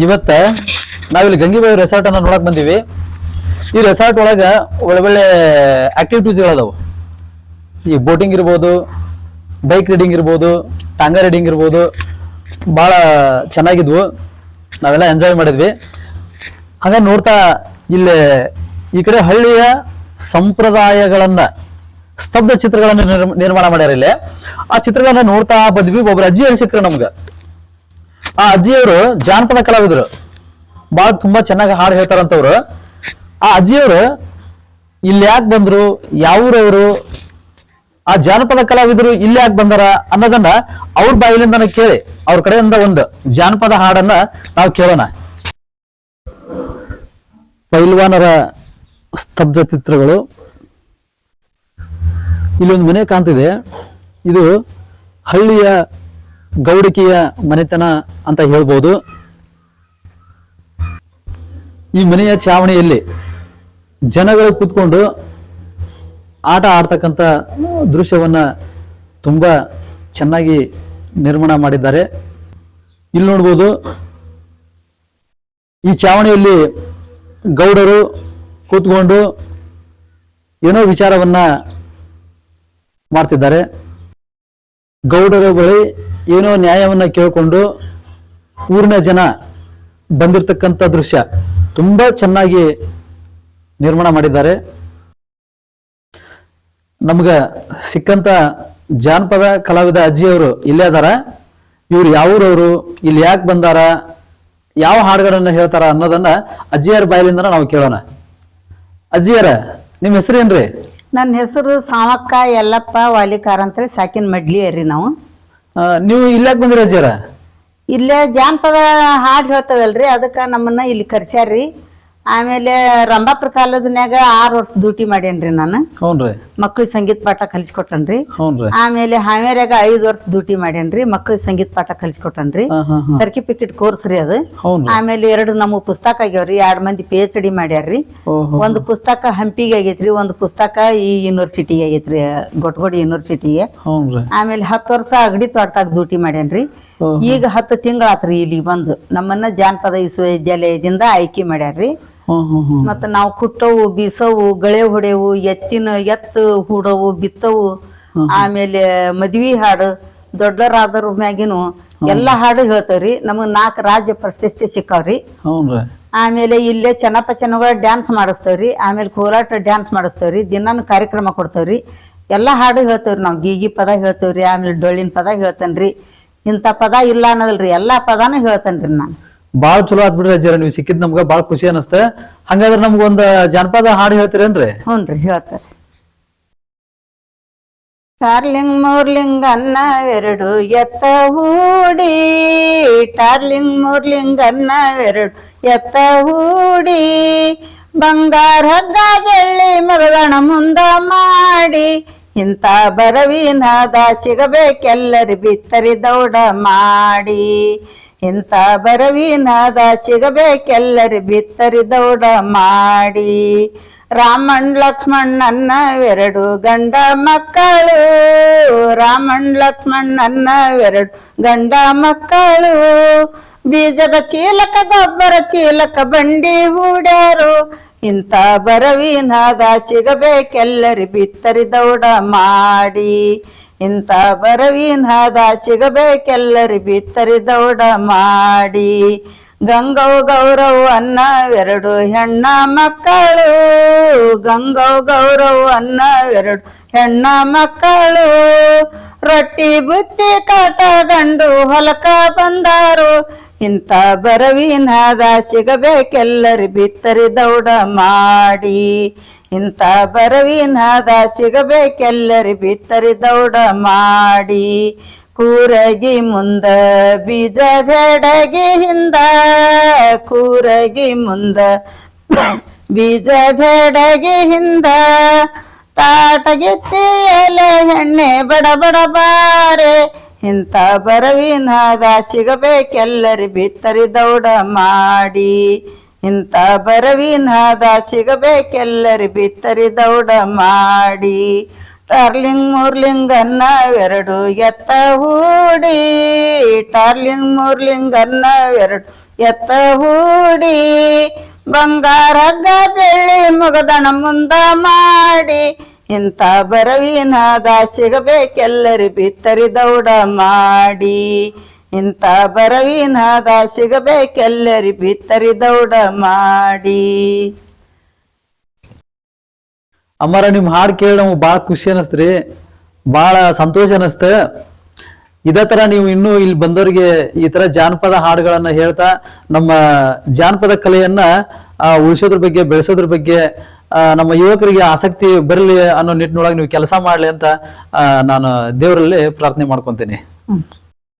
ಇವತ್ತ ನಾವಿಲ್ಲಿ ಗಂಗಿಬಾಯಿ ರೆಸಾರ್ಟ್ ಅನ್ನ ನೋಡಕ್ ಬಂದೀವಿ. ಈ ರೆಸಾರ್ಟ್ ಒಳಗ ಒಳ್ಳೆ ಒಳ್ಳೆ ಆಕ್ಟಿವಿಟೀಸ್ಗಳು ಅದಾವು ಈ ಬೋಟಿಂಗ್ ಇರ್ಬೋದು ಬೈಕ್ ರೈಡಿಂಗ್ ಇರ್ಬೋದು ಟಾಂಗ ರೈಡಿಂಗ್ ಇರ್ಬೋದು ಭಾಳ ಚೆನ್ನಾಗಿದ್ವು. ನಾವೆಲ್ಲ ಎಂಜಾಯ್ ಮಾಡಿದ್ವಿ. ಹಂಗ ನೋಡ್ತಾ ಇಲ್ಲಿ ಈ ಕಡೆ ಹಳ್ಳಿಯ ಸಂಪ್ರದಾಯಗಳನ್ನ, ಸ್ತಬ್ಧ ಚಿತ್ರಗಳನ್ನ ನಿರ್ಮ- ನಿರ್ಮಾಣ ಮಾಡ್ಯಾರ ಇಲ್ಲಿ. ಆ ಚಿತ್ರಗಳನ್ನ ನೋಡ್ತಾ ಬಂದ್ವಿ ಒಬ್ರು ಅಜ್ಜಿ ಅನ್ಸಿಕ್ರ ನಮ್ಗ. ಆ ಅಜ್ಜಿಯವರು ಜಾನಪದ ಕಲಾವಿದರು. ಬಹಳ ತುಂಬಾ ಚೆನ್ನಾಗಿ ಹಾಡು ಹೇಳ್ತಾರಂತವ್ರು. ಆ ಅಜ್ಜಿಯವರು ಇಲ್ಲಿ ಯಾಕೆ ಬಂದ್ರು ಯಾವೂರವರು ಆ ಜಾನಪದ ಕಲಾವಿದರು ಇಲ್ಲಿ ಯಾಕೆ ಬಂದಾರ ಅನ್ನೋದನ್ನ ಅವ್ರ ಬಾಯಿಲಿಂದ ಕೇಳಿ, ಅವ್ರ ಕಡೆಯಿಂದ ಒಂದು ಜಾನಪದ ಹಾಡನ್ನ ನಾವು ಕೇಳೋಣ. ಪೈಲ್ವಾನರ ಸ್ತಬ್ಧ ಚಿತ್ರಗಳು ಇಲ್ಲೊಂದು ಮನೆ ಕಾಣ್ತಿದೆ ಇದು ಹಳ್ಳಿಯ ಗೌಡಿಕೆಯ ಮನೆತನ ಅಂತ ಹೇಳ್ಬೋದು. ಈ ಮನೆಯ ಚಾವಣಿಯಲ್ಲಿ ಜನಗಳು ಕೂತ್ಕೊಂಡು ಆಟ ಆಡ್ತಕ್ಕಂಥ ದೃಶ್ಯವನ್ನ ತುಂಬಾ ಚೆನ್ನಾಗಿ ನಿರ್ಮಾಣ ಮಾಡಿದ್ದಾರೆ. ಇಲ್ಲಿ ನೋಡ್ಬೋದು, ಈ ಚಾವಣಿಯಲ್ಲಿ ಗೌಡರು ಕೂತ್ಕೊಂಡು ಏನೋ ವಿಚಾರವನ್ನ ಮಾಡ್ತಿದ್ದಾರೆ. ಗೌಡರ ಬಳಿ ಏನೋ ನ್ಯಾಯವನ್ನ ಕೇಳಿಕೊಂಡು ಊರಿನ ಜನ ಬಂದಿರತಕ್ಕಂಥ ದೃಶ್ಯ ತುಂಬಾ ಚೆನ್ನಾಗಿ ನಿರ್ಮಾಣ ಮಾಡಿದ್ದಾರೆ. ನಮ್ಗ ಸಿಕ್ಕಂತ ಜಾನಪದ ಕಲಾವಿದ ಅಜ್ಜಿಯವರು ಇಲ್ಲೇ ಅದಾರ. ಇವ್ರು ಯಾವೂರವರು ಇಲ್ಲಿ ಯಾಕೆ ಬಂದಾರ, ಯಾವ ಹಾಡುಗಳನ್ನ ಹೇಳ್ತಾರ ಅನ್ನೋದನ್ನ ಅಜ್ಜಿಯರ ಬಾಯಲಿಂದ ನಾವು ಕೇಳೋಣ. ಅಜ್ಜಿಯರ ನಿಮ್ಮ ಹೆಸರೇನ್ರಿ? ನನ್ನ ಹೆಸರು ಸಾಮಕ್ಕ ಯಲ್ಲಪ್ಪ ವಾಲಿಕಾರ ಅಂತೇಳಿ, ಸಾಕಿನ ಮಡ್ಲಿ ರೀ ನಾವು. ನೀವು ಇಲ್ಲಾಕ್ ಬಂದಿರ ಅಜ್ಜರ? ಇಲ್ಲೇ ಜಾನಪದ ಹಾಡು ಹೇಳ್ತದಲ್ರಿ ಅದಕ್ಕೆ ನಮ್ಮನ್ನ ಇಲ್ಲಿ ಕರ್ಸ್ಯಾರ್ರಿ. ಆಮೇಲೆ ರಂಭಾಪುರ ಕಾಲೇಜ್ನ್ಯಾಗ ಆರು ವರ್ಷ ಡ್ಯೂಟಿ ಮಾಡೇನ್ರಿ ನಾನು. ಹ್ಞೂನ್ರಿ ಮಕ್ಳಿಗೆ ಸಂಗೀತ ಪಾಠ ಕಲಿಸ್ಕೊಟ್ಟನ್ರಿ. ಹ್ಞೂನ್ರಿ ಆಮೇಲೆ ಹಾವೇರ್ಯಾಗ ಐದು ವರ್ಷ ಡ್ಯೂಟಿ ಮಾಡೇನ್ರಿ ಮಕ್ಳಿಗೆ ಸಂಗೀತ ಪಾಠ ಕಲಿಸ್ಕೊಟ್ಟನ್ರಿ. ಹಾ ಹಾ ಹಾ. ಸರ್ಟಿಫಿಕೇಟ್ ಕೋರ್ಸ್ ರೀ ಅದು. ಹ್ಞೂನ್ರಿ ಆಮೇಲೆ ಎರಡು ನಮ್ಮ ಪುಸ್ತಕ ಆಗ್ಯಾವ್ರಿ ಎರಡ್ ಮಂದಿ ಪಿ ಎಚ್ ಡಿ ಮಾಡ್ಯಾರ್ರಿ. ಓಹೋ. ಒಂದು ಪುಸ್ತಕ ಹಂಪಿಗೆ ಆಗೈತ್ರಿ ಒಂದು ಪುಸ್ತಕ ಈ ಯೂನಿವರ್ಸಿಟಿಗೆ ಆಗೈತ್ರಿ ಗೊಟ್ಗೋಡಿ ಯೂನಿವರ್ಸಿಟಿಗೆ ಹ್ಞೂನ್ರಿ ಆಮೇಲೆ ಹತ್ತು ವರ್ಷ ಅಗಡಿ ತೋಟದಾಗ ಡ್ಯೂಟಿ ಮಾಡ್ಯಾನ್ರಿ. ಓಹೋ. ಈಗ ಹತ್ತು ತಿಂಗಳಾತ್ರಿ ಇಲ್ಲಿಗೆ ಬಂದು. ನಮ್ಮನ್ನ ಜಾನಪದ ವಿಶ್ವವಿದ್ಯಾಲಯದಿಂದ ಆಯ್ಕೆ ಮಾಡ್ಯಾರ್ರಿ. ಮತ್ತ ನಾವು ಕುಟ್ಟವು ಬೀಸವು ಗಳೆ ಹೊಡೆವು ಎತ್ತಿನ ಎತ್ತು ಹೂಡವು ಬಿತ್ತವು ಆಮೇಲೆ ಮದ್ವಿ ಹಾಡು ದೊಡ್ಡರಾದ್ರ ಮ್ಯಾಗಿನು ಎಲ್ಲಾ ಹಾಡು ಹೇಳ್ತೇವ್ರಿ. ನಮಗ್ ನಾಲ್ಕು ರಾಜ್ಯ ಪ್ರಶಸ್ತಿ ಸಿಕ್ಕಾವ್ರಿ. ಆಮೇಲೆ ಇಲ್ಲೇ ಚೆನ್ನಪ್ಪ ಚೆನ್ನಗಳ ಡ್ಯಾನ್ಸ್ ಮಾಡಿಸ್ತೇವ್ರಿ. ಆಮೇಲೆ ಕೋಲಾಟ ಡ್ಯಾನ್ಸ್ ಮಾಡಿಸ್ತೇವ್ರಿ. ದಿನಾನು ಕಾರ್ಯಕ್ರಮ ಕೊಡ್ತೇವ್ರಿ. ಎಲ್ಲಾ ಹಾಡು ಹೇಳ್ತೇವ್ರಿ ನಾವು. ಗೀಗಿ ಪದ ಹೇಳ್ತೇವ್ರಿ ಆಮೇಲೆ ಡೊಳ್ಳಿನ ಪದ ಹೇಳ್ತೇನ್ರಿ. ಇಂಥ ಪದ ಇಲ್ಲ ಅನ್ನೋದಲ್ರಿ. ಎಲ್ಲಾ ಪದಾನು ಹೇಳ್ತೇನ್ರಿ ನಾನು. ಬಾಳ ಚಲೋ ಆತ್ ಬಿಡ್ರಿ ಅಜ್ಜರ ನೀವು ಸಿಕ್ಕಿದ್ ನಮ್ಗ ಬಾಳ ಖುಷಿ ಅನಸ್ತ. ಹಂಗಾದ್ರೆ ನಮ್ಗೊಂದ್ ಜಾನಪದ ಹಾಡು ಹೇಳ್ತೀರೇನ್ರಿ? ಹ್ಞೂನ್ರಿ ಹೇಳ್ತಾರೆ. ಟಾರ್ಲಿಂಗ್ ಮೂರ್ಲಿಂಗ್ ಎರಡು ಎತ್ತ ಹೂಡಿ, ಟಾರ್ಲಿಂಗ್ ಮೂರ್ಲಿಂಗ್ ಎರಡು ಎತ್ತ ಹೂಡಿ, ಬಂಗಾರ ಹಗ್ಗ ಬೆಳ್ಳಿ ಮಗಗಣ ಮುಂದ ಮಾಡಿ, ಇಂಥ ಬರವಿನಾದ ಸಿಗಬೇಕೆಲ್ಲರಿ ಬಿತ್ತರಿ ದೌಡ ಮಾಡಿ. ಇಂಥ ಬರವಿನಾದ ಸಿಗಬೇಕೆಲ್ಲರಿ ಬಿತ್ತರಿ ದೌಡ ಮಾಡಿ. ರಾಮಣ್ಣ ಲಕ್ಷ್ಮಣ್ಣನ್ನವೆರಡು ಗಂಡ ಮಕ್ಕಳು. ರಾಮಣ್ಣ ಲಕ್ಷ್ಮಣ್ಣನ್ನವೆರಡು ಗಂಡ ಮಕ್ಕಳು. ಬೀಜದ ಚೀಲಕ, ಗೊಬ್ಬರ ಚೀಲಕ ಬಂಡಿ ಹೂಡ್ಯಾರು. ಇಂಥ ಬರವಿನಾದ ಸಿಗಬೇಕೆಲ್ಲರಿ ಬಿತ್ತರಿ ದೌಡ ಮಾಡಿ. ಇಂಥ ಬರವಿನಾದ ಸಿಗಬೇಕೆಲ್ಲರಿ ಬಿತ್ತರಿ ದೌಡ ಮಾಡಿ. ಗಂಗವ್ ಗೌರವ್ ಅನ್ನವೆರಡು ಹೆಣ್ಣ ಮಕ್ಕಳು. ಗಂಗವ್ ಗೌರವ್ ಅನ್ನವೆರಡು ಹೆಣ್ಣ ಮಕ್ಕಳು. ರೊಟ್ಟಿ ಬುತ್ತಿ ಕಾಟ ಗಂಡು ಹೊಲಕ ಬಂದಾರು. ಇಂಥ ಬರವಿನಾದ ಸಿಗಬೇಕೆಲ್ಲರಿ ಬಿತ್ತರಿ ದೌಡ ಮಾಡಿ. ಇಂಥ ಬರವಿನಾದ ಸಿಗಬೇಕೆಲ್ಲರಿ ಬಿತ್ತರಿ ದೌಡ ಮಾಡಿ. ಕೂರಗಿ ಮುಂದ ಬೀಜದೆಡಗಿ ಹಿಂದ, ಕೂರಗಿ ಮುಂದ ಬೀಜದೆಡಗಿ ಹಿಂದ. ತಾಟಗಿತ್ತಿಯಲೆ ಎಣ್ಣೆ ಬಡ ಬಡ ಬಾರೆ ಇಂಥ ಬರವಿನಾದ ಸಿಗಬೇಕೆಲ್ಲರಿ ಬಿತ್ತರಿ ದೌಡ ಮಾಡಿ. ಇಂಥ ಬರವಿನಾದ ಸಿಗಬೇಕೆಲ್ಲರಿ ಬಿತ್ತರಿ ದೌಡ ಮಾಡಿ. ಟಾರ್ಲಿಂಗ್ ಮೂರ್ಲಿಂಗ್ ಎರಡು ಎತ್ತ ಹೂಡಿ. ಟಾರ್ಲಿಂಗ್ ಮೂರ್ಲಿಂಗ್ ಎರಡು ಎತ್ತ ಹೂಡಿ. ಬಂಗಾರ ಬೆಳ್ಳಿ ಮುಗದಣ ಮುಂದ ಮಾಡಿ. ಇಂಥ ಬರವಿನಾದ ಸಿಗಬೇಕೆಲ್ಲರಿ ಬಿತ್ತರಿ ದೌಡ ಮಾಡಿ. ಇಂಥ ಬರವಿನಾದ ಸಿಗಬೇಕೆಲ್ಲರಿ ಬಿತ್ತರಿ ದೌಡ ಮಾಡಿ. ಅಮ್ಮರ ನಿಮ್ ಹಾಡು ಕೇಳಿ ನಮ್ಗೆ ಭಾಳ ಖುಷಿ ಅನಸ್ತ್ರಿ ಭಾಳ ಸಂತೋಷ ಅನಸ್ತ. ಇದೇ ತರ ನೀವು ಇನ್ನೂ ಇಲ್ಲಿ ಬಂದವರಿಗೆ ಈ ತರ ಜಾನಪದ ಹಾಡುಗಳನ್ನ ಹೇಳ್ತಾ ನಮ್ಮ ಜಾನಪದ ಕಲೆಯನ್ನ ಉಳಿಸೋದ್ರ ಬಗ್ಗೆ, ಬೆಳೆಸೋದ್ರ ಬಗ್ಗೆ ನಮ್ಮ ಯುವಕರಿಗೆ ಆಸಕ್ತಿ ಬರಲಿ ಅನ್ನೋ ನಿಟ್ಟಿನೊಳಗೆ ನೀವು ಕೆಲಸ ಮಾಡ್ಲಿ ಅಂತ ನಾನು ದೇವರಲ್ಲಿ ಪ್ರಾರ್ಥನೆ ಮಾಡ್ಕೊಂತೀನಿ.